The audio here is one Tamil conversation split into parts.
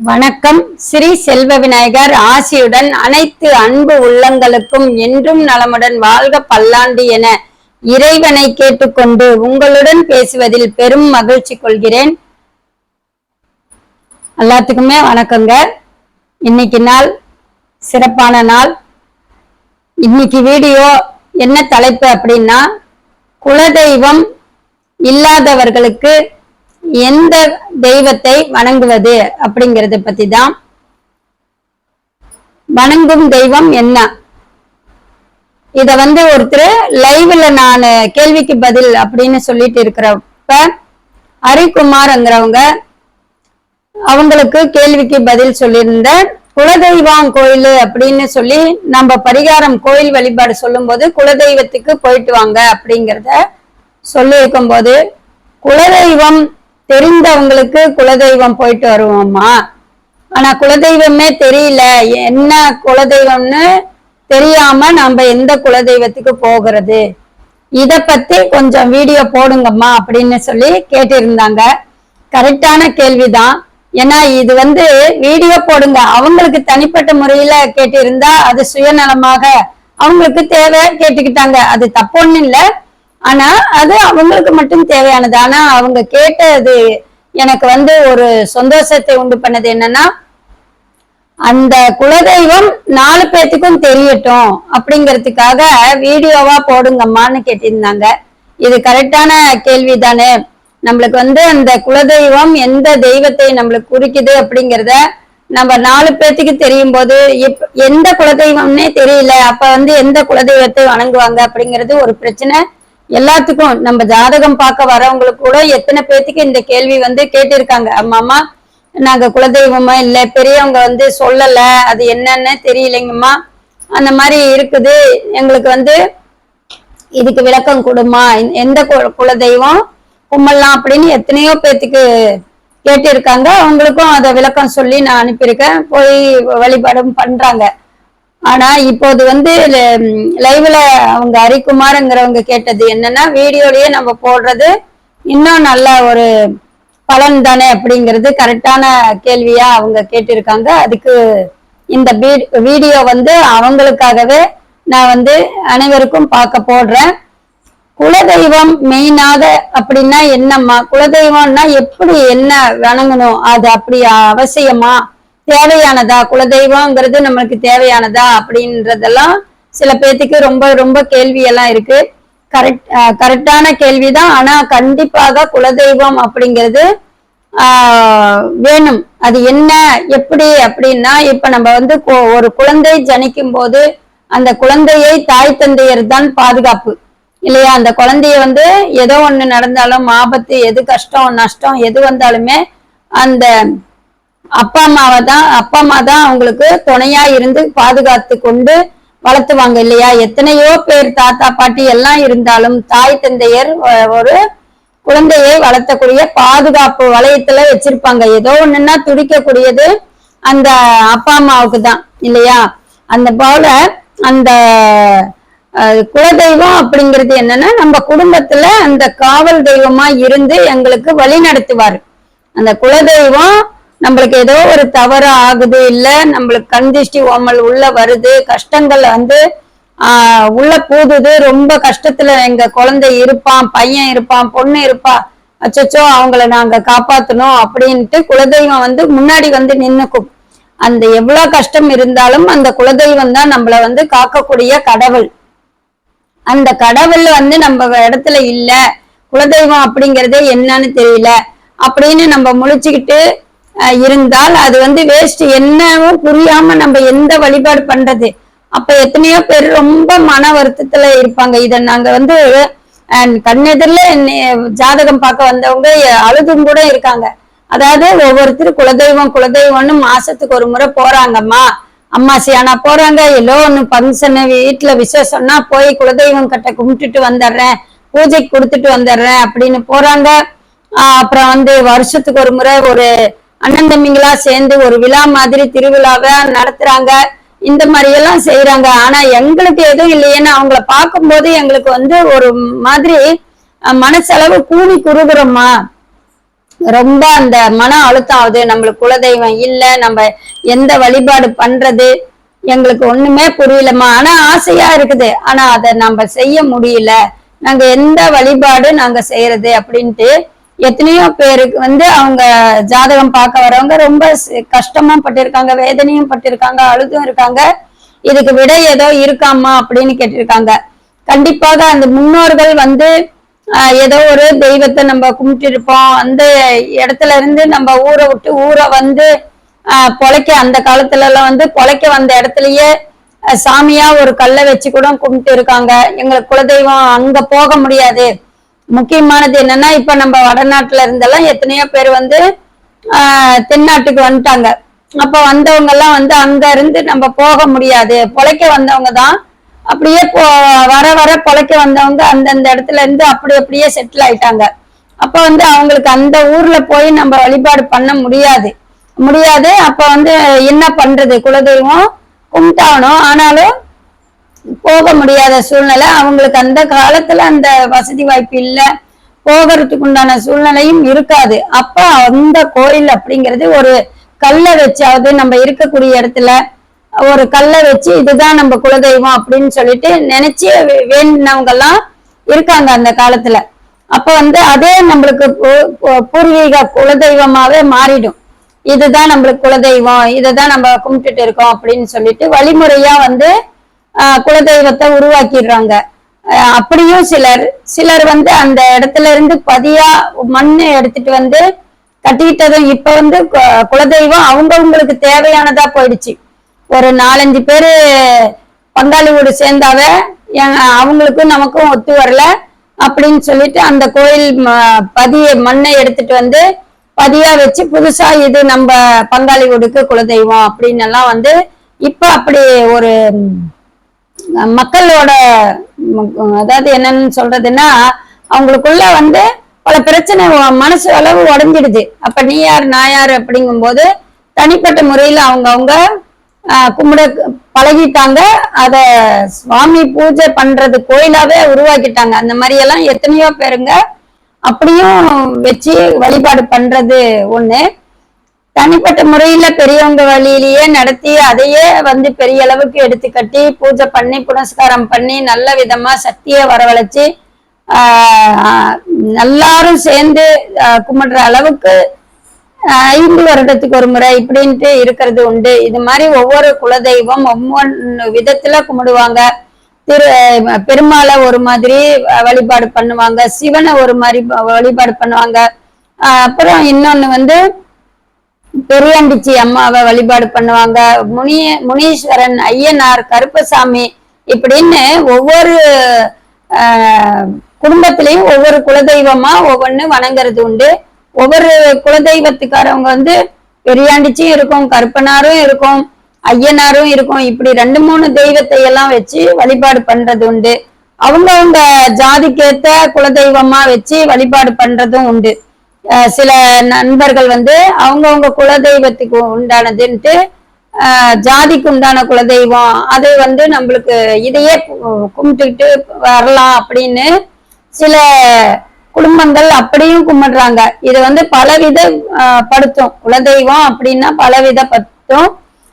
வணக்கம். ஸ்ரீ செல்வ விநாயகர் ஆசியுடன் அனைத்து அன்பு உள்ளங்களுக்கும் என்றும் நலமுடன் வாழ்க பல்லாண்டு என இறைவனை கேட்டுக்கொண்டு உங்களுடன் பேசுவதில் பெரும் மகிழ்ச்சி கொள்கிறேன். எல்லாத்துக்குமே வணக்கங்க. இன்னைக்கு நாள் சிறப்பான நாள். இன்னைக்கு வீடியோ என்ன தலைப்பு அப்படின்னா குலதெய்வம் இல்லாதவர்களுக்கு எந்த தெய்வத்தை வணங்குவது அப்படிங்கறத பத்தி தான் வணங்கும் தெய்வம் என்ன? இத வந்து ஒருத்தர் லைவ்ல நான் கேள்விக்கு பதில் அப்படின்னு சொல்லிட்டு இருக்கிறப்ப ஹரிகுமார்ங்கிறவங்க அவங்களுக்கு கேள்விக்கு பதில் சொல்லியிருந்த குலதெய்வம் கோயில் அப்படின்னு சொல்லி நம்ம பரிகாரம் கோயில் வழிபாடு சொல்லும்போது குலதெய்வத்துக்கு போயிட்டு வாங்க அப்படிங்கிறத சொல்லியிருக்கும் போது குலதெய்வம் தெரிந்தவங்களுக்கு குலதெய்வம் போயிட்டு வருவோம்மா. ஆனா குலதெய்வமே தெரியல. என்ன குலதெய்வம்னு தெரியாம நம்ம எந்த குலதெய்வத்துக்கு போகிறது? இத பத்தி கொஞ்சம் வீடியோ போடுங்கம்மா அப்படின்னு சொல்லி கேட்டிருந்தாங்க. கரெக்டான கேள்விதான். ஏன்னா இது வந்து வீடியோ போடுங்க. அவங்களுக்கு தனிப்பட்ட முறையில கேட்டிருந்தா அது சுயநலமாக அவங்களுக்கு தேவை கேட்டுக்கிட்டாங்க. அது தப்பு ஒண்ணு இல்லை. ஆனா அது அவங்களுக்கு மட்டும் தேவையானது. ஆனா அவங்க கேட்டது எனக்கு வந்து ஒரு சந்தோஷத்தை உண்டு பண்ணது என்னன்னா அந்த குலதெய்வம் நாலு பேத்துக்கும் தெரியட்டும் அப்படிங்கிறதுக்காக வீடியோவா போடுங்கம்மான்னு கேட்டிருந்தாங்க. இது கரெக்டான கேள்வி தானே நம்மளுக்கு வந்து அந்த குலதெய்வம் எந்த தெய்வத்தை நம்மளுக்கு குறிக்குது அப்படிங்கிறத நம்ம நாலு பேர்த்துக்கு தெரியும் போது இப் எந்த குலதெய்வம்னே தெரியல. அப்ப வந்து எந்த குலதெய்வத்தை வணங்குவாங்க அப்படிங்கிறது ஒரு பிரச்சனை. எல்லாத்துக்கும் நம்ம ஜாதகம் பார்க்க வரவங்களுக்கு கூட எத்தனை பேத்துக்கு இந்த கேள்வி வந்து கேட்டிருக்காங்க. அம்மாமா நாங்க குலதெய்வமா இல்ல பெரியவங்க வந்து சொல்லல அது என்னன்னு தெரியலைங்கம்மா. அந்த மாதிரி இருக்குது. எங்களுக்கு வந்து இதுக்கு விளக்கம் கொடுமா. எந்த கு- குலதெய்வம் கும்பலாம் அப்படின்னு எத்தனையோ பேத்துக்கு கேட்டிருக்காங்க. அவங்களுக்கும் அதை விளக்கம் சொல்லி நான் அனுப்பியிருக்கேன். போய் வழிபாடும் பண்றாங்க. ஆனா இப்போது வந்து லைவ்ல அவங்க ஹரிக்குமார்ங்கிறவங்க கேட்டது என்னன்னா வீடியோலயே நம்ம போடுறது இன்னும் நல்ல ஒரு பலன் தானே அப்படிங்கிறது கரெக்டான கேள்வியா அவங்க கேட்டிருக்காங்க. அதுக்கு இந்த வீ- வீடியோ வந்து அவங்களுக்காகவே நான் வந்து அனைவருக்கும் பார்க்க போடுறேன். குலதெய்வம் மெயினாக அப்படின்னா என்னம்மா? குலதெய்வம்னா எப்படி என்ன வணங்கணும்? அது அப்படி அவசியமா? தேவையானதா? குலதெய்வம்ங்கிறது நம்மளுக்கு தேவையானதா? அப்படின்றதெல்லாம் சில பேத்துக்கு ரொம்ப ரொம்ப கேள்வியெல்லாம் இருக்கு. கரெக்ட் கரெக்டான கேள்விதான். ஆனா கண்டிப்பாக குலதெய்வம் அப்படிங்கிறது வேணும். அது என்ன? எப்படி? அப்படின்னா இப்ப நம்ம வந்து ஒரு குழந்தை ஜனிக்கும் போது அந்த குழந்தையை தாய் தந்தையர் தான் பாதுகாப்பு. இல்லையா? அந்த குழந்தைய வந்து ஏதோ ஒண்ணு நடந்தாலும் ஆபத்து எது கஷ்டம் நஷ்டம் எது வந்தாலுமே அந்த அப்பா அம்மாவை தான் அப்பா அம்மா தான் அவங்களுக்கு துணையா இருந்து பாதுகாத்து கொண்டு வளர்த்துவாங்க இல்லையா? எத்தனையோ பேர் தாத்தா பாட்டி எல்லாம் இருந்தாலும் தாய் தந்தையர் ஒரு குழந்தையை வளர்த்தக்கூடிய பாதுகாப்பு வளையத்துல வச்சிருப்பாங்க. ஏதோ ஒண்ணுன்னா துடிக்கக்கூடியது அந்த அப்பா அம்மாவுக்கு தான் இல்லையா? அந்த போல அந்த குலதெய்வம் அப்படிங்கிறது என்னன்னா நம்ம குடும்பத்துல அந்த காவல் தெய்வமா இருந்து எங்களுக்கு வழி நடத்துவார் அந்த குலதெய்வம் நம்மளுக்கு ஏதோ ஒரு தவறு ஆகுது இல்ல நம்மளுக்கு கந்திஷ்டி ஓமல் உள்ள வருது கஷ்டங்கள் வந்து ஆஹ் உள்ள பூதுது ரொம்ப கஷ்டத்துல எங்க குழந்தை இருப்பான் பையன் இருப்பான் பொண்ணு இருப்பா அச்சோ அவங்கள நாங்க காப்பாத்தணும் அப்படின்ட்டு குலதெய்வம் வந்து முன்னாடி வந்து நின்னுக்கும். அந்த எவ்வளவு கஷ்டம் இருந்தாலும் அந்த குலதெய்வம் தான் நம்மள வந்து காக்கக்கூடிய கடவுள். அந்த கடவுள் வந்து நம்ம இடத்துல இல்ல குலதெய்வம் அப்படிங்கறதே என்னன்னு தெரியல அப்படின்னு நம்ம முழிச்சுக்கிட்டு இருந்தால் அது வந்து வேஸ்ட் என்னவும் புரியாம நம்ம எந்த வழிபாடு பண்றது? அப்ப எத்தனையோ பேர் ரொம்ப மன வருத்தத்துல இருப்பாங்க. இத நாங்க வந்து கண்ணெதிரில ஜாதகம் பார்க்க வந்தவங்க அழுதும் கூட இருக்காங்க. அதாவது ஒவ்வொருத்தர் குலதெய்வம் குலதெய்வம்னு மாசத்துக்கு ஒரு முறை போறாங்கம்மா. அம்மாசி ஆனா போறாங்க. ஏதோ ஒண்ணு ஃபங்க்ஷனு வீட்டுல விசேஷம்னா போய் குலதெய்வம் கட்ட கும்பிட்டுட்டு வந்துடுறேன். பூஜைக்கு கொடுத்துட்டு வந்துடுறேன் அப்படின்னு போறாங்க. அப்புறம் வந்து வருஷத்துக்கு ஒரு முறை ஒரு அண்ணன் தம்பிங்களா சேர்ந்து ஒரு விழா மாதிரி திருவிழாவை நடத்துறாங்க. இந்த மாதிரி எல்லாம் செய்யறாங்க ஆனா எங்களுக்கு எதுவும் இல்லையேன்னு அவங்கள பார்க்கும்போது எங்களுக்கு வந்து ஒரு மாதிரி மனசளவு கூலி குறுகுறோமா ரொம்ப அந்த மன அழுத்தம் ஆகுது. நம்மளுக்கு குலதெய்வம் இல்ல நம்ம எந்த வழிபாடு பண்றது? எங்களுக்கு ஒண்ணுமே புரியலமா ஆனா ஆசையா இருக்குது. ஆனா அதை நம்ம செய்ய முடியல. நாங்க எந்த வழிபாடு நாங்க செய்யறது அப்படின்ட்டு எத்தனையோ பேருக்கு வந்து அவங்க ஜாதகம் பார்க்க வரவங்க ரொம்ப கஷ்டமா பட்டிருக்காங்க வேதனையும் பட்டிருக்காங்க அழுதும் இருக்காங்க. இதுக்கு விட ஏதோ இருக்காமா அப்படின்னு கேட்டிருக்காங்க. கண்டிப்பாக அந்த முன்னோர்கள் வந்து ஏதோ ஒரு தெய்வத்தை நம்ம கும்பிட்டு இருப்போம் அந்த இடத்துல இருந்து நம்ம ஊரை விட்டு ஊரை வந்து பொழைக்க அந்த காலத்துல எல்லாம் வந்து பொழைக்க வந்த இடத்துலயே சாமியா ஒரு கல்லை வச்சு கூட கும்பிட்டு இருக்காங்க. எங்களுக்கு குலதெய்வம் அங்க போக முடியாது. முக்கியமானது என்னன்னா இப்ப நம்ம வடநாட்டுல இருந்தெல்லாம் எத்தனையோ பேர் வந்து தென்னாட்டுக்கு வந்துட்டாங்க. அப்ப வந்தவங்க எல்லாம் வந்து அங்க இருந்து நம்ம போக முடியாது. பொழைக்க வந்தவங்க தான். அப்படியே போ வர வர பொழைக்க வந்தவங்க அந்தந்த இடத்துல இருந்து அப்படி அப்படியே செட்டில் ஆயிட்டாங்க. அப்ப வந்து அவங்களுக்கு அந்த ஊர்ல போய் நம்ம வழிபாடு பண்ண முடியாது. முடியாது. அப்ப வந்து என்ன பண்றது? குலதெய்வம் கும்பிட்டாகணும். ஆனாலும் போக முடியாத சூழ்நிலை. அவங்களுக்கு அந்த காலத்துல அந்த வசதி வாய்ப்பு இல்லை. போகிறதுக்கு உண்டான சூழ்நிலையும் இருக்காது. அப்ப அந்த கோயில் அப்படிங்கிறது ஒரு கல்லை வச்சாவது நம்ம இருக்கக்கூடிய இடத்துல ஒரு கல்லை வச்சு இதுதான் நம்ம குலதெய்வம் அப்படின்னு சொல்லிட்டு நினைச்சு வே- வேண்டினவங்க எல்லாம் இருக்காங்க அந்த காலத்துல. அப்ப வந்து அதே நம்மளுக்கு பூர்வீக குலதெய்வமாவே மாறிடும். இதுதான் நம்மளுக்கு குலதெய்வம் இதுதான் நம்ம கும்பிட்டுட்டு இருக்கோம் அப்படின்னு சொல்லிட்டு வழிமுறையா வந்து குலதெய்வத்தை உருவாக்கிடுறாங்க. அப்படியும் சிலர் சிலர் வந்து அந்த இடத்துல இருந்து பதியா மண்ணை எடுத்துட்டு வந்து கட்டிக்கிட்டதும் இப்ப வந்து குலதெய்வம் அவங்கவுங்களுக்கு தேவையானதா போயிடுச்சு. ஒரு நாலஞ்சு பேரு பங்காளி வீடு சேர்ந்தாவே அவங்களுக்கும் நமக்கும் ஒத்து வரல அப்படின்னு சொல்லிட்டு அந்த கோயில் ம- பதிய மண்ணை எடுத்துட்டு வந்து பதியா வச்சு புதுசா இது நம்ம பங்காளி வீடுக்கு குலதெய்வம் அப்படின்னு எல்லாம் வந்து இப்ப அப்படி ஒரு மக்களோட அதாவது என்னன்னு சொல்றதுன்னா அவங்களுக்குள்ள வந்து பல பிரச்சனை மனசு அளவு உடஞ்சிடுது. அப்ப நீ யார் நான் யார் அப்படிங்கும்போது தனிப்பட்ட முறையில அவங்க அவங்க கும்பிட பழகிட்டாங்க. அத சுவாமி பூஜை பண்றது கோயிலாவே உருவாக்கிட்டாங்க. அந்த மாதிரி எல்லாம் எத்தனையோ பேருங்க அப்படியும் வச்சு வழிபாடு பண்றது ஒண்ணு. தனிப்பட்ட முறையில பெரியவங்க வழியிலேயே நடத்தி அதையே வந்து பெரிய அளவுக்கு எடுத்து கட்டி பூஜை பண்ணி புனஸ்காரம் பண்ணி நல்ல விதமா சக்தியை வரவழைச்சு ஆஹ் எல்லாரும் சேர்ந்து கும்பிடுற அளவுக்கு ஐந்து வருடத்துக்கு ஒரு முறை இப்படின்ட்டு இருக்கிறது உண்டு. இது மாதிரி ஒவ்வொரு குலதெய்வம் ஒவ்வொன்று விதத்துல கும்பிடுவாங்க. திரு பெருமாளை ஒரு மாதிரி வழிபாடு பண்ணுவாங்க. சிவனை ஒரு மாதிரி வழிபாடு பண்ணுவாங்க. அப்புறம் இன்னொன்னு வந்து பெரியாண்டிச்சி அம்மாவை வழிபாடு பண்ணுவாங்க. முனிய முனீஸ்வரன் ஐயனார் கருப்பசாமி இப்படின்னு ஒவ்வொரு குடும்பத்திலையும் ஒவ்வொரு குலதெய்வமா ஒவ்வொன்று வணங்குறது உண்டு. ஒவ்வொரு குலதெய்வத்துக்காரவங்க வந்து பெரியாண்டிச்சியும் இருக்கும் கருப்பனாரும் இருக்கும் ஐயனாரும் இருக்கும். இப்படி ரெண்டு மூணு தெய்வத்தை எல்லாம் வச்சு வழிபாடு பண்றது உண்டு. அவங்கவுங்க ஜாதிக்கேத்த குலதெய்வமா வச்சு வழிபாடு பண்றதும் உண்டு. சில நண்பர்கள் வந்து அவங்கவுங்க குலதெய்வத்துக்கு உண்டானதுன்ட்டு ஜாதிக்கு உண்டான குலதெய்வம் அது வந்து நம்மளுக்கு இதையே கும்பிட்டுக்கிட்டு வரலாம் அப்படின்னு சில குடும்பங்கள் அப்படியும் கும்பிடுறாங்க. இது வந்து பலவித படுத்தும். குலதெய்வம் அப்படின்னா பலவித படுத்தும்.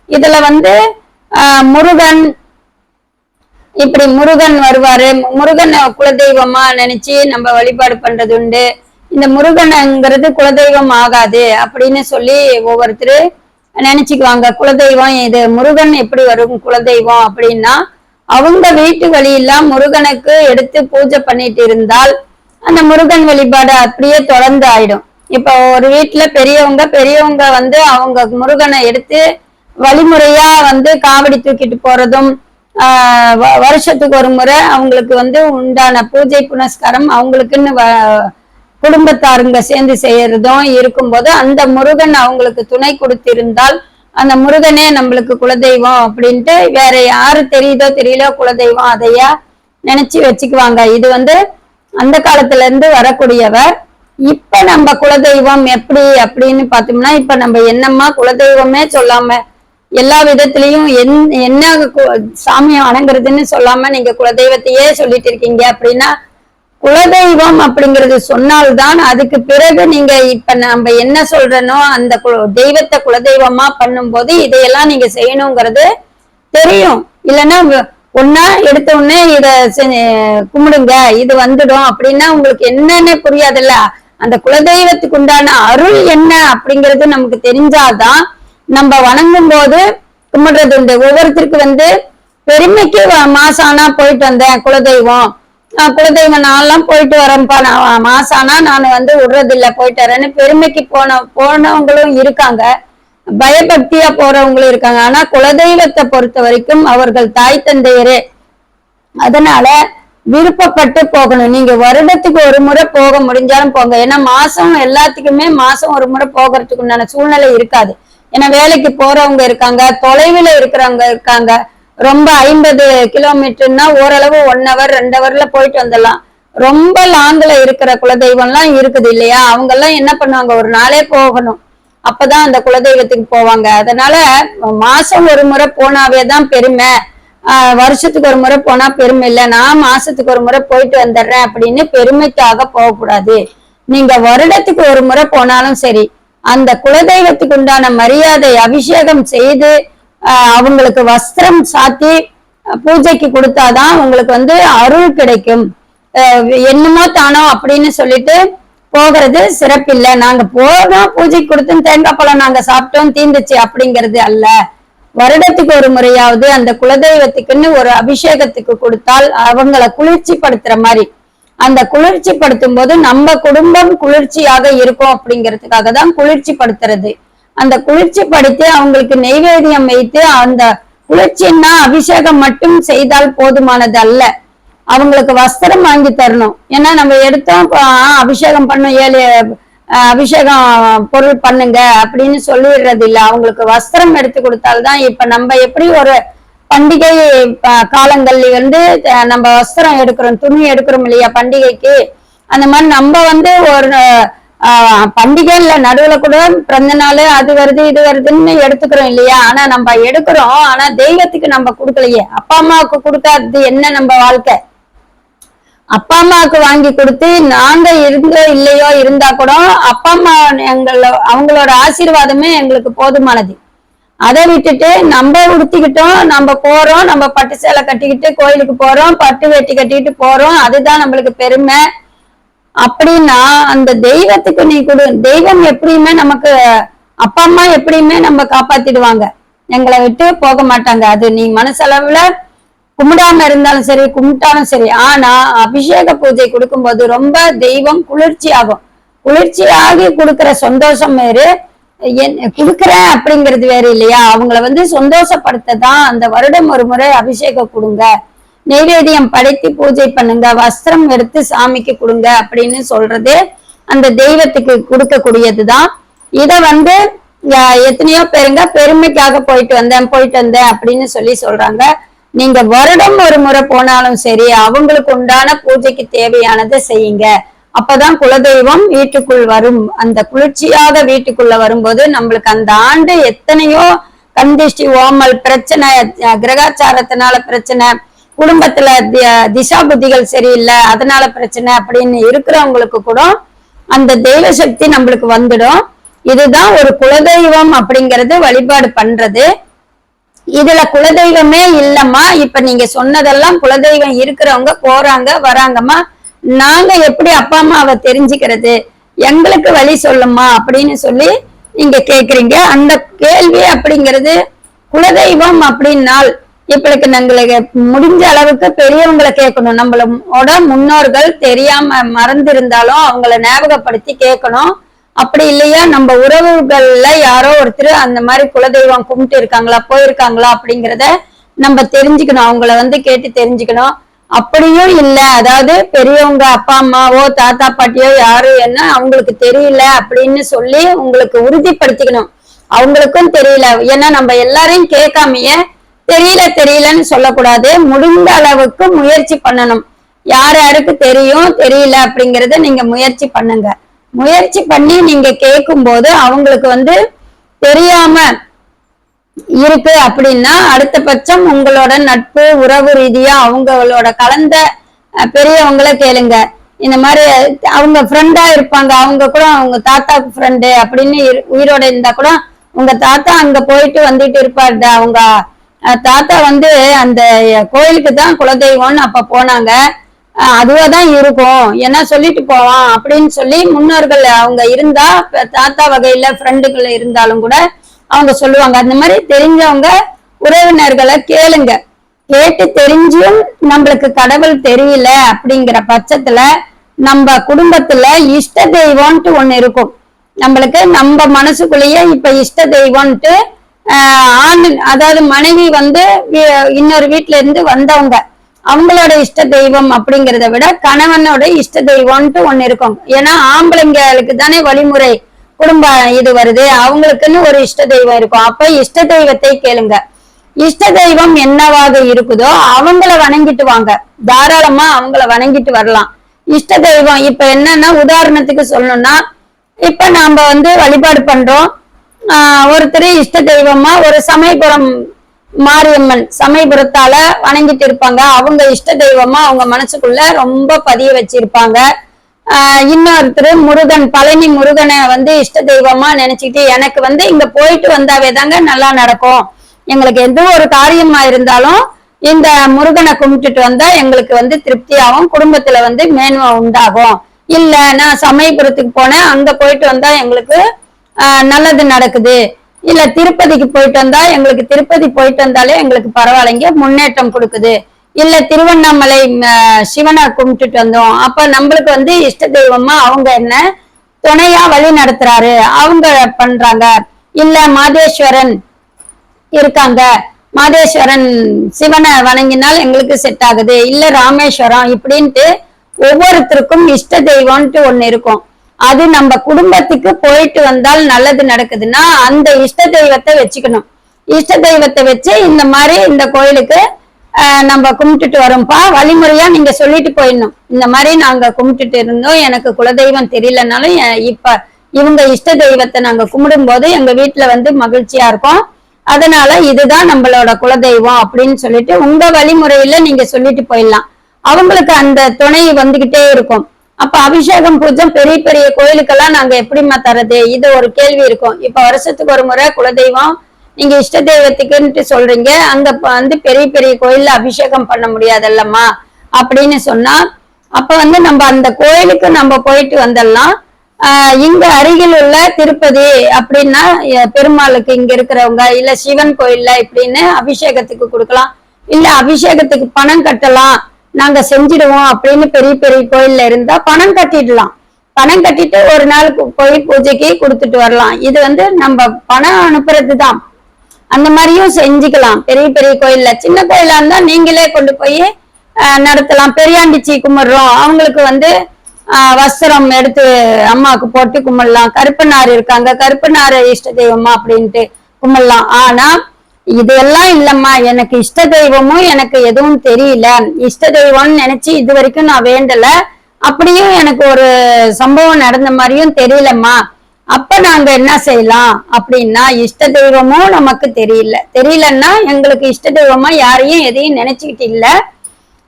இதுல வந்து முருகன் இப்படி முருகன் வருவாரு. முருகன் குலதெய்வமா நினைச்சு நம்ம வழிபாடு பண்றது உண்டு இந்த முருகனுங்கிறது குலதெய்வம் ஆகாது அப்படின்னு சொல்லி ஒவ்வொருத்தர் நினைச்சுக்குவாங்க. குலதெய்வம் இது முருகன் எப்படி வரும் குலதெய்வம் அப்படின்னா அவங்க வீட்டு வழியெல்லாம் முருகனுக்கு எடுத்து பூஜை பண்ணிட்டு இருந்தால் அந்த முருகன் வழிபாடு அப்படியே தொடர்ந்து ஆயிடும். இப்ப ஒரு வீட்டுல பெரியவங்க பெரியவங்க வந்து அவங்க முருகனை எடுத்து வழிமுறையா வந்து காவடி தூக்கிட்டு போறதும் ஆஹ் வ- வருஷத்துக்கு ஒரு முறை அவங்களுக்கு வந்து உண்டான பூஜை புனஸ்காரம் அவங்களுக்குன்னு வ- குடும்பத்தாருங்க சேர்ந்து செய்யறதும் இருக்கும்போது அந்த முருகன் அவங்களுக்கு துணை கொடுத்திருந்தால் அந்த முருகனே நம்மளுக்கு குலதெய்வம் அப்படின்ட்டு வேற யாரு தெரியுதோ தெரியல குலதெய்வம் அதையா நினைச்சு வச்சுக்குவாங்க. இது வந்து அந்த காலத்துல இருந்து வரக்கூடியவர். இப்ப நம்ம குலதெய்வம் எப்படி அப்படின்னு பார்த்தோம்னா இப்ப நம்ம என்னம்மா குலதெய்வமே சொல்லாம எல்லா விதத்திலையும் என் என்ன கு- சாமியை வணங்குறதுன்னு சொல்லாம நீங்க குலதெய்வத்தையே சொல்லிட்டு இருக்கீங்க அப்படின்னா குலதெய்வம் அப்படிங்கிறது சொன்னால்தான் அதுக்கு பிறகு நீங்க இப்ப நம்ம என்ன சொல்றனோ அந்த தெய்வத்தை குலதெய்வமா பண்ணும்போது இதையெல்லாம் நீங்க செய்யணுங்கிறது தெரியும். இல்லைன்னா ஒன்னா எடுத்த உடனே இத செ- கும்பிடுங்க இது வந்துடும் அப்படின்னா உங்களுக்கு என்னன்னு புரியாதுல்ல. அந்த குலதெய்வத்துக்கு உண்டான அருள் என்ன அப்படிங்கிறது நமக்கு தெரிஞ்சாதான் நம்ம வணங்கும் போது கும்பிடுறது உண்டு. ஒவ்வொருத்தருக்கு வந்து பெருமைக்கு மாசானா போயிட்டு வந்தேன் குலதெய்வம். நான் குலதெய்வம் நான்லாம் போயிட்டு வரேன்ப்பா. நான் மாசம் ஆனா நான் வந்து விடுறது இல்ல போயிட்டு வரேன்னு பெருமைக்கு போன போனவங்களும் இருக்காங்க. பயபக்தியா போறவங்களும் இருக்காங்க. ஆனா குலதெய்வத்தை பொறுத்த வரைக்கும் அவர்கள் தாய் தந்தையரே. அதனால விருப்பப்பட்டு போகணும். நீங்க வருடத்துக்கு ஒரு முறை போக முடிஞ்சாலும் போங்க. ஏன்னா மாசம் எல்லாத்துக்குமே மாசம் ஒரு முறை போகிறதுக்கு உண்டான சூழ்நிலை இருக்காது. ஏன்னா வேலைக்கு போறவங்க இருக்காங்க தொலைவில் இருக்கிறவங்க இருக்காங்க. ரொம்ப ஐம்பது கிலோமீட்டர்னா ஓரளவு ஒன் ஹவர் ரெண்டு ஹவர்ல போயிட்டு வந்துடலாம். ரொம்ப லாங்ல இருக்கிற குலதெய்வம்லாம் இருக்குது இல்லையா? அவங்க எல்லாம் என்ன பண்ணுவாங்க? ஒரு நாளே போகணும். அப்பதான் அந்த குலதெய்வத்துக்கு போவாங்க. அதனால மாசம் ஒரு முறை போனாவே தான் பெருமை. ஆஹ் வருஷத்துக்கு ஒரு முறை போனா பெருமை இல்லை. நான் மாசத்துக்கு ஒரு முறை போயிட்டு வந்துடுறேன் அப்படின்னு பெருமைக்காக போகக்கூடாது. நீங்க வருடத்துக்கு ஒரு முறை போனாலும் சரி அந்த குலதெய்வத்துக்கு உண்டான மரியாதை அபிஷேகம் செய்து அவங்களுக்கு வஸ்திரம் சாத்தி பூஜைக்கு கொடுத்தாதான் உங்களுக்கு வந்து அருள் கிடைக்கும். என்னமோ தானோ அப்படின்னு சொல்லிட்டு போகிறது சிறப்பில்லை. நாங்க போனோம் பூஜைக்கு கொடுத்து தேங்காய் பழம் நாங்க சாப்பிட்டோம் தீந்துச்சு அப்படிங்கிறது அல்ல. வருடத்துக்கு ஒரு முறையாவது அந்த குலதெய்வத்துக்குன்னு ஒரு அபிஷேகத்துக்கு கொடுத்தால் அவங்கள குளிர்ச்சி படுத்துற மாதிரி. அந்த குளிர்ச்சி படுத்தும் போது நம்ம குடும்பம் குளிர்ச்சியாக இருக்கும் அப்படிங்கிறதுக்காக தான் குளிர்ச்சி படுத்துறது அந்த குளிர்ச்சி படுத்தி அவங்களுக்கு நெய்வேதியம் வைத்து அந்த குளிர்ச்சின்னா அபிஷேகம் மட்டும் செய்தால் போதுமானது அல்ல. அவங்களுக்கு வஸ்திரம் வாங்கி தரணும். ஏன்னா நம்ம எடுத்தோம் அபிஷேகம் பண்ணும் ஏழு அபிஷேகம் பொருள் பண்ணுங்க அப்படின்னு சொல்லிடுறது இல்லை அவங்களுக்கு வஸ்திரம் எடுத்து கொடுத்தால்தான் இப்ப நம்ம எப்படி ஒரு பண்டிகை காலங்கள்ல வந்து நம்ம வஸ்திரம் எடுக்கிறோம் துணி எடுக்கிறோம் இல்லையா பண்டிகைக்கு? அந்த மாதிரி நம்ம வந்து ஒரு பண்டிகைல பண்டிகை நடுவுல கூட பிறந்த நாள் அது வருது இது வருதுன்னு எடுத்துக்கிறோம் இல்லையா? ஆனா நம்ம எடுக்கிறோம் ஆனா தெய்வத்துக்கு நம்ம கொடுக்கலையே. அப்பா அம்மாவுக்கு கொடுக்காதது என்ன நம்ம வாழ்க்கை? அப்பா அம்மாவுக்கு வாங்கி கொடுத்து நாங்க இருந்தோ இல்லையோ இருந்தா கூட அப்பா அம்மா எங்கள அவங்களோட ஆசீர்வாதமே எங்களுக்கு போதுமானது. அதை விட்டுட்டு நம்ம உடுத்திக்கிட்டோம் நம்ம போறோம் நம்ம பட்டு சேலை கட்டிக்கிட்டு கோயிலுக்கு போறோம் பட்டு வேட்டி கட்டிக்கிட்டு போறோம் அதுதான் நம்மளுக்கு பெருமை. அப்படின்னா அந்த தெய்வத்துக்கு நீ கொடு. தெய்வம் எப்படியுமே நமக்கு அப்பா அம்மா எப்படியுமே நம்ம காப்பாத்திடுவாங்க. எங்களை விட்டு போக மாட்டாங்க. அது நீ மனசளவுல கும்பிடாம இருந்தாலும் சரி கும்பிட்டாலும் சரி. ஆனா அபிஷேக பூஜை கொடுக்கும்போது ரொம்ப தெய்வம் குளிர்ச்சி ஆகும். குளிர்ச்சி ஆகி கொடுக்குற சந்தோஷம் வேறு. என் கொடுக்குறேன் அப்படிங்கிறது வேற இல்லையா? அவங்கள வந்து சந்தோஷப்படுத்த தான் அந்த வருடம் ஒரு முறை அபிஷேகம் கொடுங்க. நெய்வேதியம் படைத்து பூஜை பண்ணுங்க வஸ்திரம் எடுத்து சாமிக்கு கொடுங்க அப்படின்னு சொல்றது அந்த தெய்வத்துக்கு கொடுக்கக்கூடியதுதான். இத வந்து எத்தனையோ பேருங்க பெருமைக்காக போயிட்டு வந்தேன் போயிட்டு வந்தேன் அப்படின்னு சொல்லி சொல்றாங்க. நீங்க வருடம் ஒரு முறை போனாலும் சரி அவங்களுக்கு உண்டான பூஜைக்கு தேவையானதை செய்யுங்க. அப்பதான் குலதெய்வம் வீட்டுக்குள் வரும். அந்த குளிர்ச்சியாக வீட்டுக்குள்ள வரும்போது நம்மளுக்கு அந்த ஆண்டு எத்தனையோ கந்திஷ்டி ஓமல் பிரச்சனை கிரகாச்சாரத்தினால பிரச்சனை குடும்பத்துல திசா புத்திகள் சரியில்லை அதனால பிரச்சனை அப்படின்னு இருக்கிறவங்களுக்கு கூட அந்த தெய்வ சக்தி நம்மளுக்கு வந்துடும். இதுதான் ஒரு குலதெய்வம் அப்படிங்கறது வழிபாடு பண்றது. இதுல குலதெய்வமே இல்லம்மா. இப்ப நீங்க சொன்னதெல்லாம் குலதெய்வம் இருக்கிறவங்க போறாங்க வராங்கம்மா. நாங்க எப்படி அப்பா அம்மாவை தெரிஞ்சுக்கிறது? எங்களுக்கு வழி சொல்லுமா அப்படின்னு சொல்லி நீங்க கேக்குறீங்க. அந்த கேள்வி அப்படிங்கிறது குலதெய்வம் அப்படின்னால் இப்பளுக்கு எங்களுக்கு முடிஞ்ச அளவுக்கு பெரியவங்களை கேட்கணும். நம்மளோட முன்னோர்கள் தெரியாம மறந்திருந்தாலும் அவங்கள ஞாபகப்படுத்தி கேட்கணும். அப்படி இல்லையா? நம்ம உறவுகள்ல யாரோ ஒருத்தர் அந்த மாதிரி குலதெய்வம் கும்பிட்டு இருக்காங்களா போயிருக்காங்களா அப்படிங்கிறத நம்ம தெரிஞ்சுக்கணும். அவங்கள வந்து கேட்டு தெரிஞ்சுக்கணும். அப்படியும் இல்ல. அதாவது பெரியவங்க அப்பா அம்மாவோ தாத்தா பாட்டியோ யாரு என்ன அவங்களுக்கு தெரியல அப்படின்னு சொல்லி உங்களுக்கு உறுதிப்படுத்திக்கணும். அவங்களுக்கும் தெரியல. ஏன்னா நம்ம எல்லாரையும் கேட்காமயே தெரியல தெரியலன்னு சொல்லக்கூடாது. முடிந்த அளவுக்கு முயற்சி பண்ணணும். யார் யாருக்கு தெரியும் தெரியல அப்படிங்கறத நீங்க முயற்சி பண்ணுங்க. முயற்சி பண்ணி நீங்க கேட்கும்போது அவங்களுக்கு வந்து தெரியாம இருக்கு அப்படின்னா அடுத்த பட்சம் உங்களோட நட்பு உறவு ரீதியா அவங்களோட கலந்த பெரியவங்களை பெரியவங்கள கேளுங்க. இந்த மாதிரி அவங்க ஃப்ரெண்டா இருப்பாங்க. அவங்க கூட அவங்க தாத்தாக்கு ஃப்ரெண்டு அப்படின்னு இரு- உயிரோட இருந்தா கூட உங்க தாத்தா அங்க போயிட்டு வந்துட்டு இருப்பாரு அவங்க தாத்தா வந்து அந்த கோயிலுக்கு தான் குலதெய்வம்னு அப்ப போனாங்க. அதுவா தான் இருக்கும். ஏன்னா சொல்லிட்டு போவான் அப்படின்னு சொல்லி முன்னோர்கள் அவங்க இருந்தா தாத்தா வகையில ஃப்ரெண்டுகள் இருந்தாலும் கூட அவங்க சொல்லுவாங்க. அந்த மாதிரி தெரிஞ்சவங்க உறவினர்களை கேளுங்க. கேட்டு தெரிஞ்சும் நம்மளுக்கு கடவுள் தெரியல அப்படிங்கிற பட்சத்துல நம்ம குடும்பத்துல இஷ்ட தெய்வம்ட்டு ஒண்ணு இருக்கும். நம்மளுக்கு நம்ம மனசுக்குள்ளேயே இப்ப இஷ்ட தெய்வம்ட்டு ஆண் அதாவது மனைவி வந்து இன்னொரு வீட்ல இருந்து வந்தவங்க அவங்களோட இஷ்ட தெய்வம் அப்படிங்கறத விட கணவனோட இஷ்ட தெய்வம்ட்டு ஒண்ணு இருக்கும். ஏன்னா ஆம்பளைங்களுக்கு தானே வழிமுறை குடும்ப இது வருது அவங்களுக்குன்னு ஒரு இஷ்ட தெய்வம் இருக்கும். அப்ப இஷ்ட தெய்வத்தை கேளுங்க. இஷ்ட தெய்வம் என்னவாக இருக்குதோ அவங்கள வணங்கிட்டு வாங்க. தாராளமா அவங்கள வணங்கிட்டு வரலாம். இஷ்ட தெய்வம் இப்ப என்னன்னா உதாரணத்துக்கு சொல்லணும்னா இப்ப நாம வந்து வழிபாடு பண்றோம். ஒருத்தர் இஷ்ட தெய்வமா ஒரு சமயபுரம் மாரியம்மன் சமயபுரத்தால வணங்கிட்டு இருப்பாங்க. அவங்க இஷ்ட தெய்வமா அவங்க மனசுக்குள்ள ரொம்ப பதிய வச்சிருப்பாங்க. ஆஹ் இன்னொருத்தர் முருகன் பழனி முருகனை வந்து இஷ்ட தெய்வமா நினைச்சுக்கிட்டு எனக்கு வந்து இங்க போயிட்டு வந்தாவே தாங்க நல்லா நடக்கும். எங்களுக்கு எந்த ஒரு காரியமா இருந்தாலும் இந்த முருகனை கும்பிட்டுட்டு வந்தா எங்களுக்கு வந்து திருப்தியாகும். குடும்பத்துல வந்து மேன்மை உண்டாகும். இல்ல நான் சமயபுரத்துக்கு போனேன் அங்க போயிட்டு வந்தா எங்களுக்கு நல்லது நடக்குது. இல்ல திருப்பதிக்கு போயிட்டு வந்தா எங்களுக்கு திருப்பதி போயிட்டு வந்தாலே எங்களுக்கு பரவாயில்லைங்க முன்னேற்றம் கொடுக்குது. இல்ல திருவண்ணாமலை சிவனை கும்பிட்டுட்டு வந்தோம். அப்ப நம்மளுக்கு வந்து இஷ்ட தெய்வமா அவங்க என்ன துணையா வழி நடத்துறாரு. அவங்க பண்றாங்க. இல்ல மாதேஸ்வரன் இருக்காங்க. மாதேஸ்வரன் சிவனை வணங்கினால் எங்களுக்கு செட் ஆகுது. இல்ல ராமேஸ்வரம் இப்படின்ட்டு ஒவ்வொருத்தருக்கும் இஷ்ட தெய்வம்ட்டு ஒண்ணு இருக்கும். அது நம்ம குடும்பத்துக்கு போயிட்டு வந்தால் நல்லது நடக்குதுன்னா அந்த இஷ்ட தெய்வத்தை வச்சுக்கணும். இஷ்ட தெய்வத்தை வச்சு இந்த மாதிரி இந்த கோயிலுக்கு நம்ம கும்பிட்டுட்டு வரோம்ப்பா. வழிமுறையா நீங்க சொல்லிட்டு போயிடணும். இந்த மாதிரி நாங்க கும்பிட்டுட்டு இருந்தோம். எனக்கு குலதெய்வம் தெரியலனாலும் இப்ப இவங்க இஷ்ட தெய்வத்தை நாங்க கும்பிடும் போது எங்க வீட்டுல வந்து மகிழ்ச்சியா இருக்கும். அதனால இதுதான் நம்மளோட குலதெய்வம் அப்படின்னு சொல்லிட்டு உங்க வழிமுறையில நீங்க சொல்லிட்டு போயிடலாம். அவங்களுக்கு அந்த துணை வந்துகிட்டே இருக்கும். அப்ப அபிஷேகம் பூஜை பெரிய பெரிய கோயிலுக்கெல்லாம் நாங்க எப்படிம்மா தரது இது ஒரு கேள்வி இருக்கும். இப்ப வருஷத்துக்கு ஒரு முறை குலதெய்வம் நீங்க இஷ்ட தெய்வத்துக்குன்ட்டு சொல்றீங்க. அங்க வந்து பெரிய பெரிய கோயில்ல அபிஷேகம் பண்ண முடியாதல்லம்மா அப்படின்னு சொன்னா அப்ப வந்து நம்ம அந்த கோயிலுக்கு நம்ம போயிட்டு வந்துடலாம் இங்க அருகில் உள்ள திருப்பதி அப்படின்னா பெருமாளுக்கு இங்க இருக்கிறவங்க இல்ல சிவன் கோயில்ல இப்படின்னு அபிஷேகத்துக்கு கொடுக்கலாம். இல்ல அபிஷேகத்துக்கு பணம் கட்டலாம். நாங்க செஞ்சிடுவோம் அப்படின்னு பெரிய பெரிய கோயில்ல இருந்தா பணம் கட்டிடலாம். பணம் கட்டிட்டு ஒரு நாள் போய் பூஜைக்கு கொடுத்துட்டு வரலாம். இது வந்து நம்ம பணம் அனுப்புறது தான் அந்த மாதிரியும் செஞ்சுக்கலாம். பெரிய பெரிய கோயில்ல. சின்ன கோயிலா இருந்தா நீங்களே கொண்டு போய் ஆஹ், நடத்தலாம். பெரியாண்டிச்சி கும்பிடுறோம். அவங்களுக்கு வந்து ஆஹ், வஸ்திரம் எடுத்து அம்மாவுக்கு போட்டு கும்பிடலாம். கருப்பனார் இருக்காங்க. கருப்பனார் இஷ்ட தெய்வமா அப்படின்ட்டு கும்பிடலாம். ஆனா இதெல்லாம் இல்லம்மா. எனக்கு இஷ்ட தெய்வமும் எனக்கு எதுவும் தெரியல. இஷ்ட தெய்வம்னு நினைச்சு இது வரைக்கும் நான் வேண்டல. அப்படியும் எனக்கு ஒரு சம்பவம் நடந்த மாதிரியும் தெரியலம்மா. அப்ப நாங்க என்ன செய்யலாம் அப்படின்னா இஷ்ட தெய்வமும் நமக்கு தெரியல. தெரியலன்னா எங்களுக்கு இஷ்ட தெய்வமா யாரையும் எதையும் நினைச்சுக்கிட்டு இல்ல.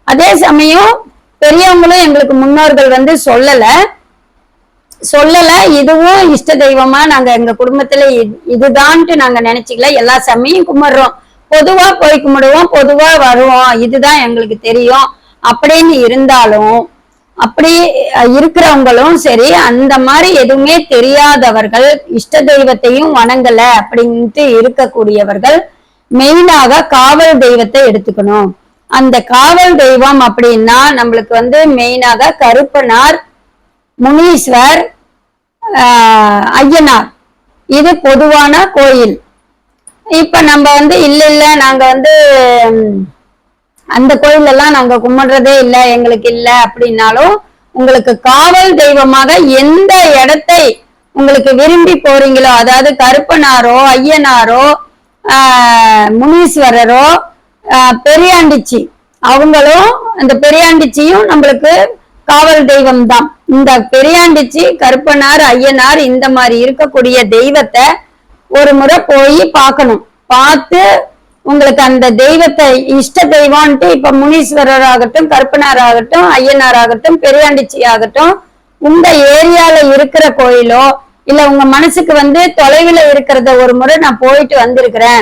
அதே சமயம் பெரியவங்களும் எங்களுக்கு முன்னோர்கள் வந்து சொல்லலை. சொல்லல இதுவும் இஷ்ட தெய்வமா நாங்க எங்க குடும்பத்துல இது- இதுதான்ட்டு நாங்க நினைச்சுக்கல. எல்லா சமயம் கும்பிடுறோம். பொதுவா போய் கும்பிடுவோம் பொதுவா வருவோம். இதுதான் எங்களுக்கு தெரியும். அப்படின்னு இருந்தாலும் அப்படி இருக்கிறவங்களும் சரி அந்த மாதிரி எதுவுமே தெரியாதவர்கள் இஷ்ட தெய்வத்தையும் வணங்கல அப்படின்ட்டு இருக்கக்கூடியவர்கள் மெயினாக காவல் தெய்வத்தை எடுத்துக்கணும். அந்த காவல் தெய்வம் அப்படின்னா நம்மளுக்கு வந்து மெயினாக கருப்பனார் முனீஸ்வர் ஐயனார் இது பொதுவான கோயில். இப்ப நம்ம வந்து இல்ல இல்ல நாங்க வந்து அந்த கோயிலெல்லாம் நாங்கள் நாங்க கும்பிடுறதே எங்களுக்கு இல்லை அப்படின்னாலும் உங்களுக்கு காவல் தெய்வமாக எந்த இடத்தை உங்களுக்கு விரும்பி போறீங்களோ அதாவது கருப்பனாரோ ஐயனாரோ முனீஸ்வரரோ பெரியாண்டிச்சி அவங்களும் அந்த பெரியாண்டிச்சியும் நம்மளுக்கு காவல் தெய்வம் தான் இந்த பெரியாண்டிச்சி கருப்பனார் ஐயனார் இந்த மாதிரி இருக்கக்கூடிய தெய்வத்தை ஒரு முறை போய் பார்க்கணும். பார்த்து உங்களுக்கு அந்த தெய்வத்தை இஷ்ட தெய்வம்ட்டு இப்ப முனீஸ்வரர் ஆகட்டும் கருப்பனார் ஆகட்டும் ஐயனார் ஆகட்டும் பெரியாண்டிச்சி ஆகட்டும் உங்க ஏரியால இருக்கிற கோயிலோ இல்ல உங்க மனசுக்கு வந்து தொலைவில் இருக்கிறத ஒரு முறை நான் போயிட்டு வந்திருக்கிறேன்.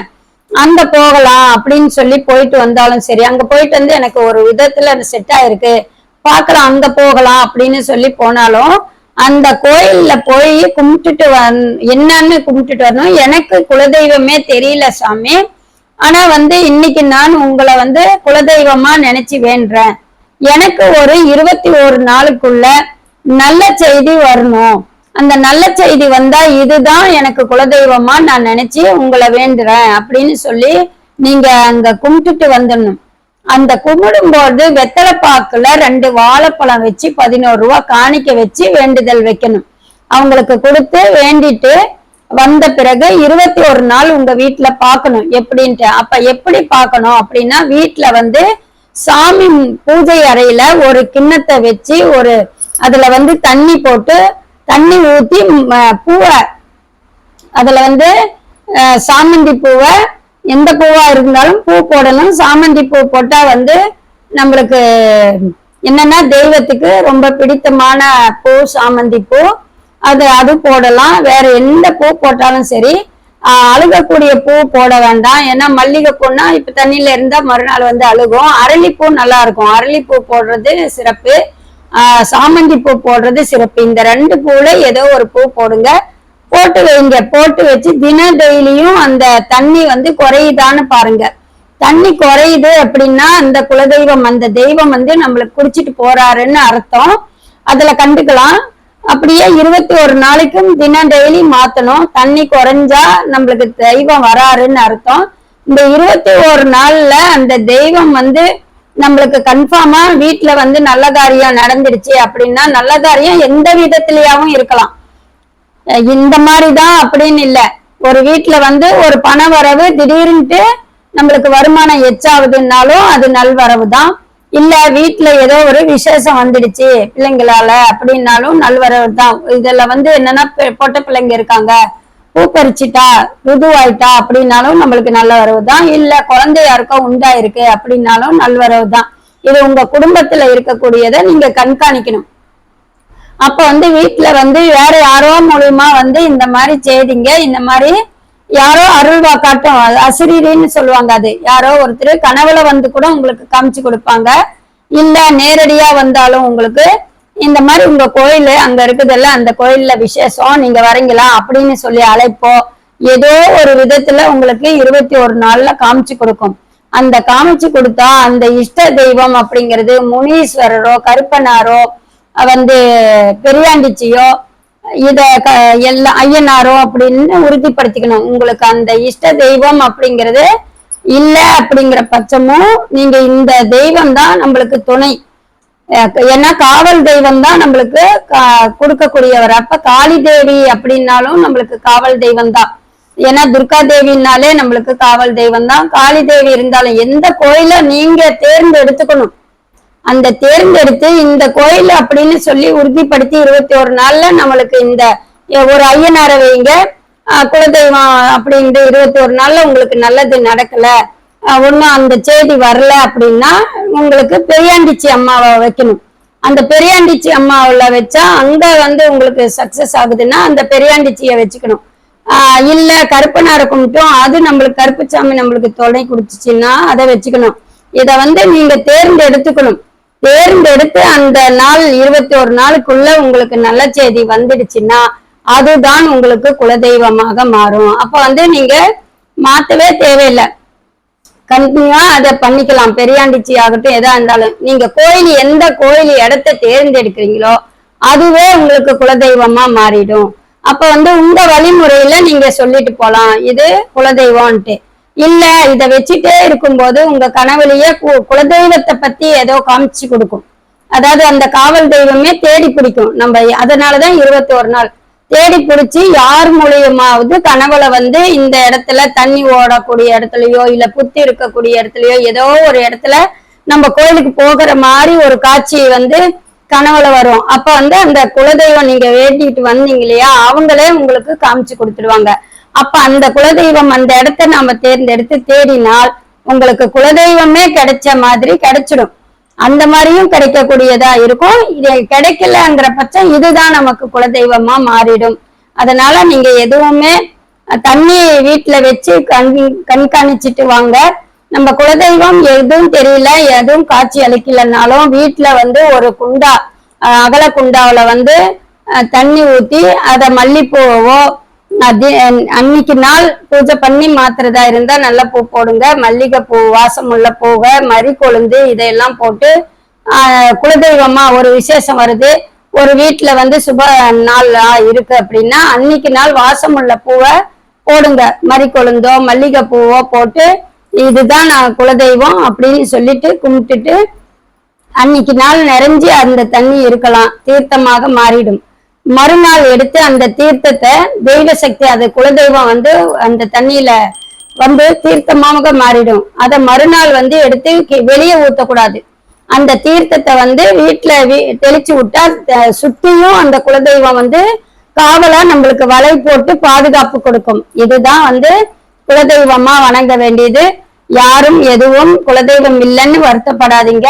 அங்க போகலாம் அப்படின்னு சொல்லி போயிட்டு வந்தாலும் சரி. அங்க போயிட்டு வந்து எனக்கு ஒரு விதத்துல செட் ஆயிருக்கு. பார்க்கலாம் அங்க போகலாம் அப்படின்னு சொல்லி போனாலும் அந்த கோயில்ல போய் கும்பிட்டுட்டு வந் என்னன்னு கும்பிட்டுட்டு வரணும். எனக்கு குலதெய்வமே தெரியல சாமி. ஆனா வந்து இன்னைக்கு நான் உங்களை வந்து குலதெய்வமா நினைச்சு வேண்டுறேன் எனக்கு ஒரு இருபத்தி ஒரு நாளுக்குள்ள நல்ல செய்தி வரணும். அந்த நல்ல செய்தி வந்தா இதுதான் எனக்கு குலதெய்வமா நான் நினைச்சு உங்களை வேண்டுறேன் அப்படின்னு சொல்லி நீங்க அங்க கும்பிட்டுட்டு வந்துடணும். அந்த கும்பிடும்போது வெத்தலை பாக்குல ரெண்டு வாழைப்பழம் வச்சு பதினோரு ரூபா காணிக்க வச்சு வேண்டுதல் வைக்கணும். அவங்களுக்கு கொடுத்து வேண்டிட்டு வந்த பிறகு இருபத்தி ஒரு நாள் உங்க வீட்டுல பார்க்கணும் எப்படின்ட்டு. அப்ப எப்படி பார்க்கணும் அப்படின்னா வீட்டுல வந்து சாமி பூஜை அறையில ஒரு கிண்ணத்தை வச்சு ஒரு அதுல வந்து தண்ணி போட்டு தண்ணி ஊத்தி பூவை அதுல வந்து சாமந்தி பூவை எந்த பூவா இருந்தாலும் பூ போடணும். சாமந்தி பூ போட்டா வந்து நம்மளுக்கு என்னன்னா தெய்வத்துக்கு ரொம்ப பிடித்தமான பூ சாமந்தி பூ. அது அது போடலாம். வேற எந்த பூ போட்டாலும் சரி. அழுகக்கூடிய பூ போட வேண்டாம். ஏன்னா மல்லிகை பூன்னா இப்ப தண்ணியில இருந்தா மறுநாள் வந்து அழுகும். அரளிப்பூ நல்லா இருக்கும் அரளிப்பூ போடுறது சிறப்பு. ஆஹ், சாமந்தி பூ போடுறது சிறப்பு. இந்த ரெண்டு பூல ஏதோ ஒரு பூ போடுங்க. போட்டு வைங்க போட்டு வச்சு தின டெய்லியும் அந்த தண்ணி வந்து குறையுதான்னு பாருங்க. தண்ணி குறையுது அப்படின்னா அந்த குலதெய்வம் அந்த தெய்வம் வந்து நம்மளுக்கு குடிச்சிட்டு போறாருன்னு அர்த்தம். அதுல கண்டுக்கலாம். அப்படியே இருபத்தி ஒரு நாளைக்கும் தினம் டெய்லி மாத்தணும். தண்ணி குறைஞ்சா நம்மளுக்கு தெய்வம் வராருன்னு அர்த்தம். இந்த இருபத்தி ஒரு நாள்ல அந்த தெய்வம் வந்து நம்மளுக்கு கன்ஃபார்மா வீட்டுல வந்து நல்ல காரியம் நடந்துடுச்சு அப்படின்னா நல்ல காரியம் எந்த விதத்திலயாவும் இருக்கலாம். இந்த இந்த மாதிரிதான் அப்படின்னு இல்ல. ஒரு வீட்டுல வந்து ஒரு பண வரவு திடீர்னுட்டு நம்மளுக்கு வருமானம் எச்சாவதுன்னாலும் அது நல்வரவு தான் இல்ல வீட்டுல ஏதோ ஒரு விசேஷம் வந்துடுச்சு பிள்ளைங்களால அப்படின்னாலும் நல்வரவு தான் இதுல வந்து என்னன்னா பொட்ட பிள்ளைங்க இருக்காங்க. பூ பறிச்சிட்டா ருதுவாயிட்டா அப்படின்னாலும் நம்மளுக்கு நல்ல வரவு தான் இல்ல குழந்தை யாருக்கோ உண்டாயிருக்கு அப்படின்னாலும் நல்வரவு தான் இது உங்க குடும்பத்துல இருக்கக்கூடியதை நீங்க கண்காணிக்கணும். அப்ப வந்து வீட்டுல வந்து வேற யாரோ மூலியமா வந்து இந்த மாதிரி செய்திங்க. இந்த மாதிரி யாரோ அருள்வா காட்டும் அது அசிரீரின்னு சொல்லுவாங்க அது. யாரோ ஒருத்தர் கனவுல வந்து கூட உங்களுக்கு காமிச்சு கொடுப்பாங்க. இல்ல நேரடியா வந்தாலும் உங்களுக்கு இந்த மாதிரி உங்க கோயில் அங்க இருக்குதுல்ல அந்த கோயில்ல விசேஷம் நீங்க வரீங்களா அப்படின்னு சொல்லி அழைப்போ ஏதோ ஒரு விதத்துல உங்களுக்கு இருபத்தி ஒரு நாள்ல காமிச்சு கொடுக்கும். அந்த காமிச்சு கொடுத்தா அந்த இஷ்ட தெய்வம் அப்படிங்கிறது முனீஸ்வரரோ கருப்பனாரோ வந்து பெரியாண்டிச்சியோ இத எல்லா ஐயனாரோ அப்படின்னு உறுதிப்படுத்திக்கணும். உங்களுக்கு அந்த இஷ்ட தெய்வம் அப்படிங்கிறது இல்ல அப்படிங்கிற பட்சமும் நீங்க இந்த தெய்வம் தான் நம்மளுக்கு துணை. ஏன்னா காவல் தெய்வம் தான் நம்மளுக்கு கொடுக்கக்கூடியவர். அப்ப காளி தேவி அப்படின்னாலும் நம்மளுக்கு காவல் தெய்வம் தான். ஏன்னா துர்கா தேவினாலே நம்மளுக்கு காவல் தெய்வம் தான். காளி தேவி இருந்தாலும் எந்த கோயில நீங்க தேர்ந்தெடுத்துக்கணும். அந்த தேர்ந்தெடுத்து இந்த கோயில் அப்படின்னு சொல்லி உறுதிப்படுத்தி இருபத்தி ஒரு நாள்ல நம்மளுக்கு இந்த ஒரு ஐயனாரை வைங்க. குலதெய்வம் அப்படின்ட்டு இருபத்தி ஒரு நாள்ல உங்களுக்கு நல்லது நடக்கல. ஆஹ் ஒண்ணும் அந்த செய்தி வரல அப்படின்னா உங்களுக்கு பெரியாண்டிச்சி அம்மாவை வைக்கணும். அந்த பெரியாண்டிச்சி அம்மாவில் வச்சா அங்க வந்து உங்களுக்கு சக்சஸ் ஆகுதுன்னா அந்த பெரியாண்டிச்சியை வச்சுக்கணும். ஆஹ் இல்ல கருப்பனாரை கும்பிட்டோம் அது நம்மளுக்கு கருப்புச்சாமி நம்மளுக்கு தொலை கொடுத்துச்சுன்னா அதை வச்சுக்கணும். இத வந்து நீங்க தேர்ந்தெடுத்துக்கணும். தேர்ந்தெடுத்து அந்த நாள் இருபத்தி ஒரு நாளுக்குள்ள உங்களுக்கு நல்ல செய்தி வந்துடுச்சுன்னா அதுதான் உங்களுக்கு குலதெய்வமாக மாறும். அப்ப வந்து நீங்க மாத்தவே தேவையில்லை. கண்டினியூவா அதை பண்ணிக்கலாம். பெரியாண்டிச்சி ஆகட்டும் எதா இருந்தாலும். நீங்க கோயில் எந்த கோயில் இடத்த தேர்ந்தெடுக்கிறீங்களோ அதுவே உங்களுக்கு குலதெய்வமா மாறிடும். அப்ப வந்து உங்க வழிமுறையில நீங்க சொல்லிட்டு போலாம். இது குலதெய்வம்ன்ட்டு இல்ல இத வச்சுட்டே இருக்கும்போது உங்க கனவுலயே குலதெய்வத்தை பத்தி ஏதோ காமிச்சு கொடுக்கும். அதாவது அந்த காவல் தெய்வமே தேடி பிடிக்கும். நம்ம அதனாலதான் இருபத்தி ஒரு நாள். தேடி பிடிச்சி யார் மூலியமாவது கனவுல வந்து இந்த இடத்துல தண்ணி ஓடக்கூடிய இடத்துலயோ இல்ல புத்தி இருக்கக்கூடிய இடத்துலயோ ஏதோ ஒரு இடத்துல நம்ம கோயிலுக்கு போகிற மாதிரி ஒரு காட்சி வந்து கனவுல வரும். அப்ப வந்து அந்த குலதெய்வம் நீங்க வேண்டிட்டு வந்தீங்க இல்லையா அவங்களே உங்களுக்கு காமிச்சு கொடுத்துருவாங்க அப்ப அந்த குலதெய்வம் அந்த இடத்த நாம தேர்ந்தெடுத்து தேடினால் உங்களுக்கு குலதெய்வமே கிடைச்ச மாதிரி கிடைச்சிடும். அந்த மாதிரியும் கிடைக்கக்கூடியதா இருக்கும். இது கிடைக்கலங்கிற பட்சம் இதுதான் நமக்கு குலதெய்வமா மாறிடும். அதனால நீங்க எதுவுமே தண்ணி வீட்டுல வச்சு கண் கண்காணிச்சிட்டு வாங்க. நம்ம குலதெய்வம் எதுவும் தெரியல எதுவும் காட்சி அளிக்கலனாலும் வீட்டுல வந்து ஒரு குண்டா அகல குண்டாவில வந்து தண்ணி ஊத்தி அதை மல்லிப்பூவோ அன்னைக்கு நாள் பூஜை பண்ணி மாத்துறதா இருந்தா நல்ல பூ போடுங்க. மல்லிகை பூ வாசம் உள்ள பூவை மறி கொழுந்து இதையெல்லாம் போட்டு குலதெய்வமா ஒரு விசேஷம் வருது. ஒரு வீட்டுல வந்து சுப நாள் இருக்கு அப்படின்னா அன்னைக்கு நாள் வாசம் உள்ள பூவை போடுங்க. மறி கொழுந்தோ மல்லிகை பூவோ போட்டு இதுதான் நான் குலதெய்வம் அப்படின்னு சொல்லிட்டு கும்பிட்டுட்டு அன்னைக்கு நாள் நிறைஞ்சு அந்த தண்ணி இருக்கலாம். தீர்த்தமாக மாறிடும். மறுநாள் எடுத்து அந்த தீர்த்தத்தை தெய்வ சக்தி அது குலதெய்வம் வந்து அந்த தண்ணியில வந்து தீர்த்தமாக மாறிடும். அதை மறுநாள் வந்து எடுத்து வெளியே ஊத்தக்கூடாது. அந்த தீர்த்தத்தை வந்து வீட்டுல தெளிச்சு விட்டா சுற்றியும் சுத்தியும் அந்த குலதெய்வம் வந்து காவலா நம்மளுக்கு வலை போட்டு பாதுகாப்பு கொடுக்கும். இதுதான் வந்து குலதெய்வமா வணங்க வேண்டியது. யாரும் எதுவும் குலதெய்வம் இல்லைன்னு வருத்தப்படாதீங்க.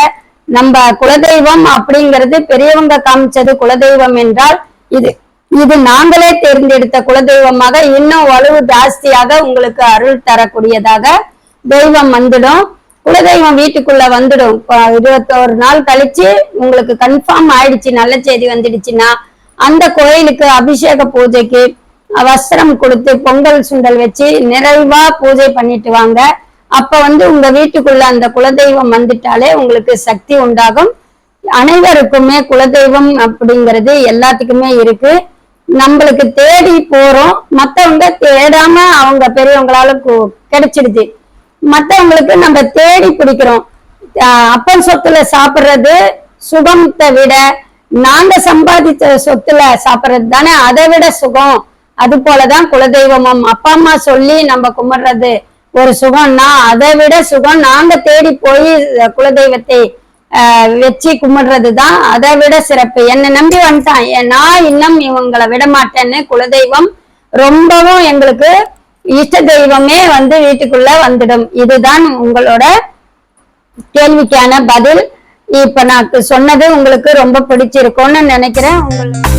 நம்ம குலதெய்வம் அப்படிங்கிறது பெரியவங்க காமிச்சது குலதெய்வம் என்றால் இது இது நாங்களே தேர்ந்தெடுத்த குலதெய்வமாக இன்னும் வலுவு ஜாஸ்தியாக உங்களுக்கு அருள் தரக்கூடியதாக தெய்வம் வந்துடும். குலதெய்வம் வீட்டுக்குள்ள வந்துடும். இருபத்தோரு நாள் கழிச்சு உங்களுக்கு கன்ஃபார்ம் ஆயிடுச்சு நல்ல செய்தி வந்துடுச்சுன்னா அந்த கோயிலுக்கு அபிஷேக பூஜைக்கு வஸ்திரம் கொடுத்து பொங்கல் சுண்டல் வச்சு நிறைவா பூஜை பண்ணிட்டு வாங்க. அப்ப வந்து உங்க வீட்டுக்குள்ள அந்த குலதெய்வம் வந்துட்டாலே உங்களுக்கு சக்தி உண்டாகும். அனைவருக்குமே குலதெய்வம் அப்படிங்கிறது எல்லாத்துக்குமே இருக்கு. நம்மளுக்கு தேடி போறோம். மத்தவங்க தேடாம அவங்க பெரியவங்களால கு- கிடைச்சிடுது மத்தவங்களுக்கு நம்ம தேடி பிடிக்கிறோம். அப்பன் சொத்துல சாப்பிடுறது சுகத்தை விட நாங்க சம்பாதிச்ச சொத்துல சாப்பிடுறது தானே அதை விட சுகம். அது போலதான் குலதெய்வமும். அப்பா அம்மா சொல்லி நம்ம கும்பிடுறது ஒரு சுகம்னா அதை விட சுகம். நாங்க தேடி போய் குலதெய்வத்தை வச்சு கும்பிடுறது தான் அதை விட சிறப்பு. என்னை நம்பி வந்துட்டான். நான் இன்னும் இவங்களை விட மாட்டேன்னு குலதெய்வம் ரொம்பவும் எங்களுக்கு இஷ்ட தெய்வமே வந்து வீட்டுக்குள்ள வந்துடும். இதுதான் உங்களோட கேள்விக்கான பதில். இப்ப நான் சொன்னது உங்களுக்கு ரொம்ப பிடிச்சிருக்கும்னு நினைக்கிறேன். உங்களுக்கு